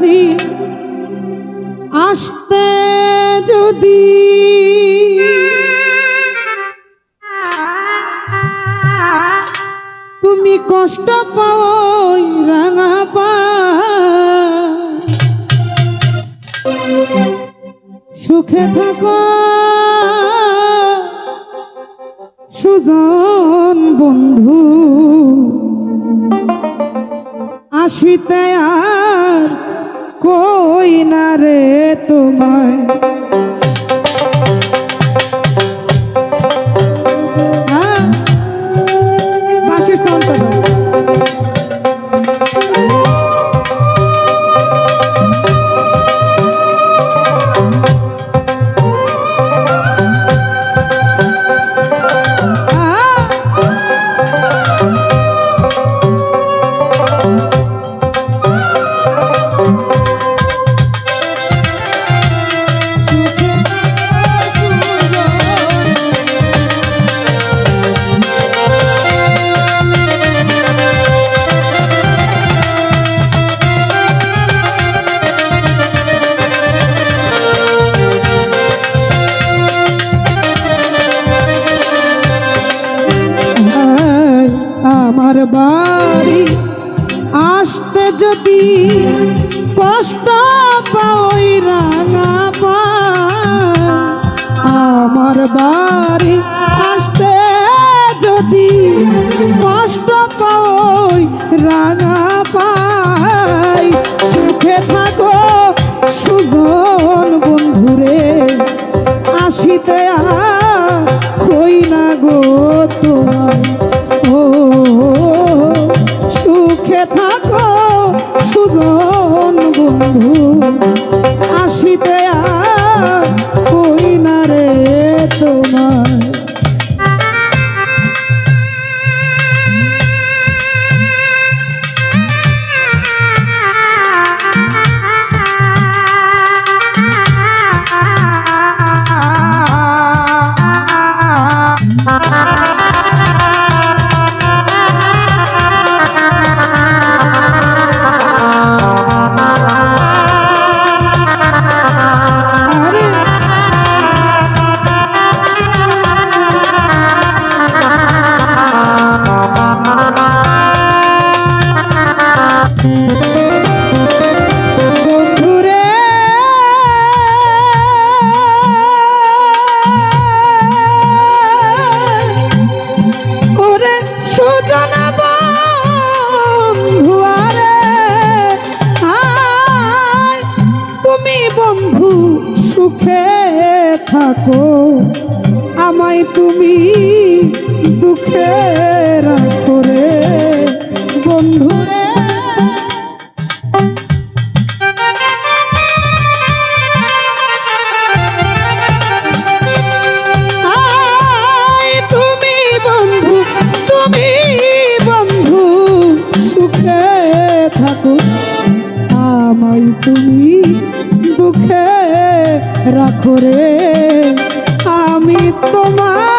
বাড়ি আসতে যদি তুমি কষ্ট পাও রাঙা পা। সুখে থাকো সুজন বন্ধু। আসিতে আর কই না রে তোমায়? আমার বাড়ি আসতে যদি কষ্ট পাই রাঙা পা আমার বাড়ি আসতে যদি কষ্ট পাই রাঙা পাই থাকো আমায় তুমি দুঃখে করে। রে বন্ধুরে রাখো রে। আমি তোমার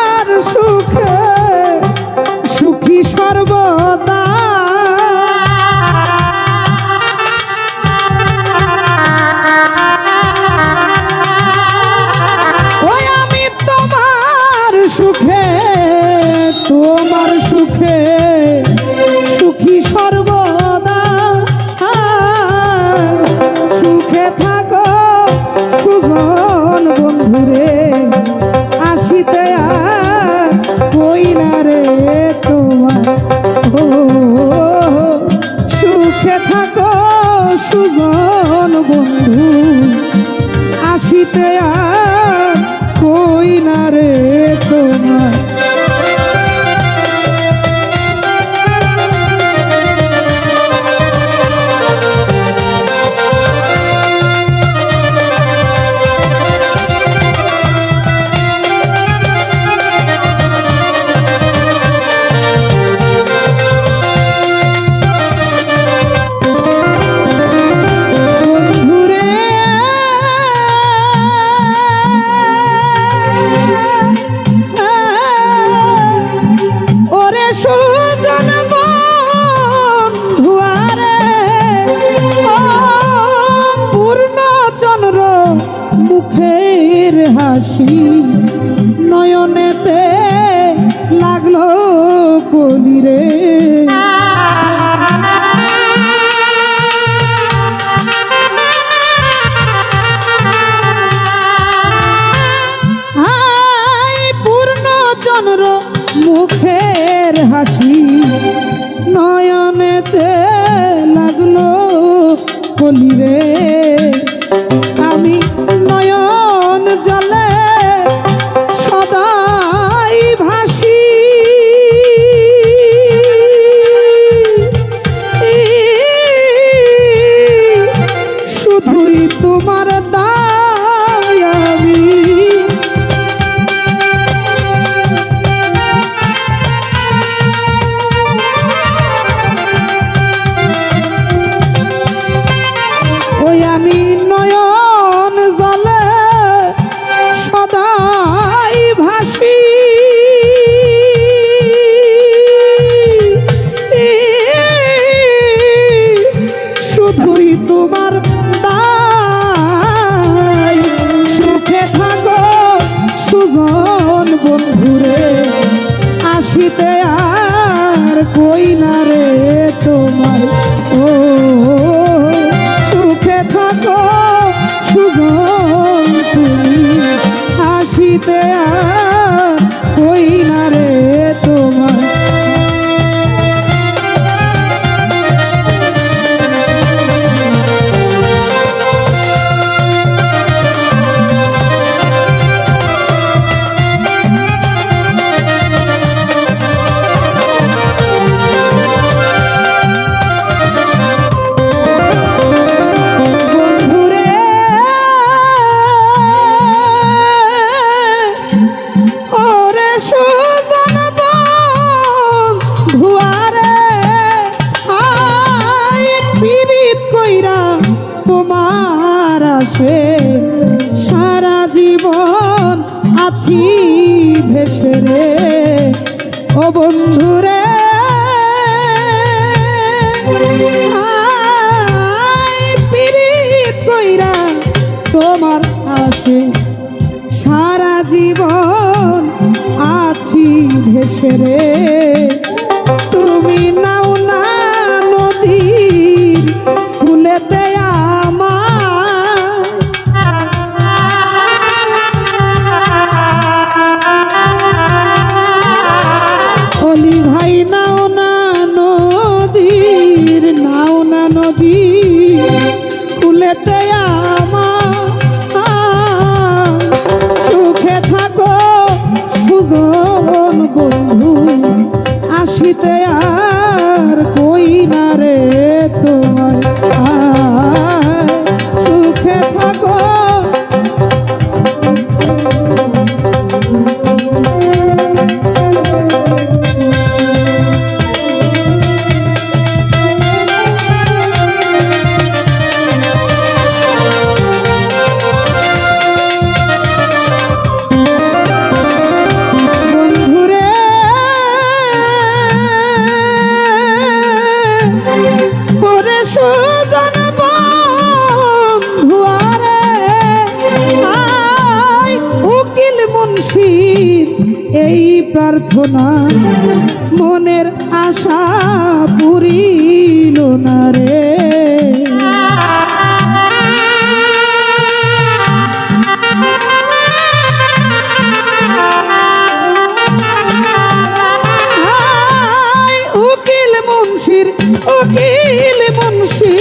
কলি রে। পূর্ণ মুখের হাসি নয়নেতে লাগল কলিরে রে। পাশে সারা জীবন আছি ভেসে রে। ও বন্ধুরে কইরা তোমার আসে সারা জীবন আছি ভেসে রে। বলতে আর মনের আশা পুরিল না রে। উকিল মুন্সির, উকিল মুন্সি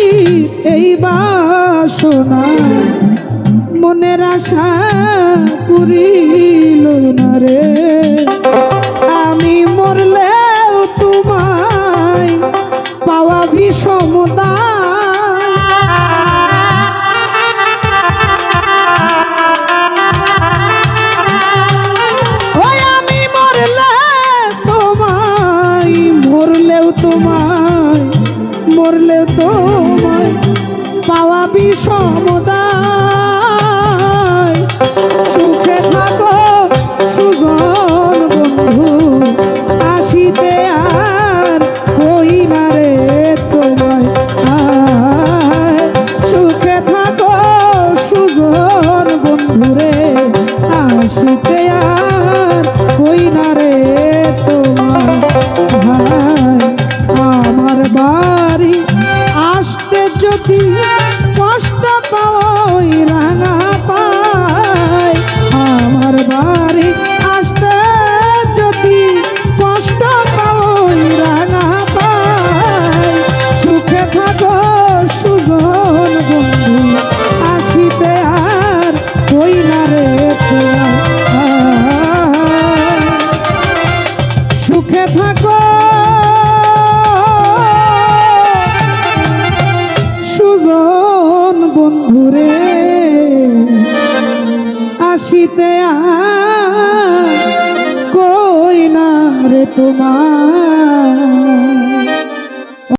এই বাসনা মনের আশা পুরিল না রে।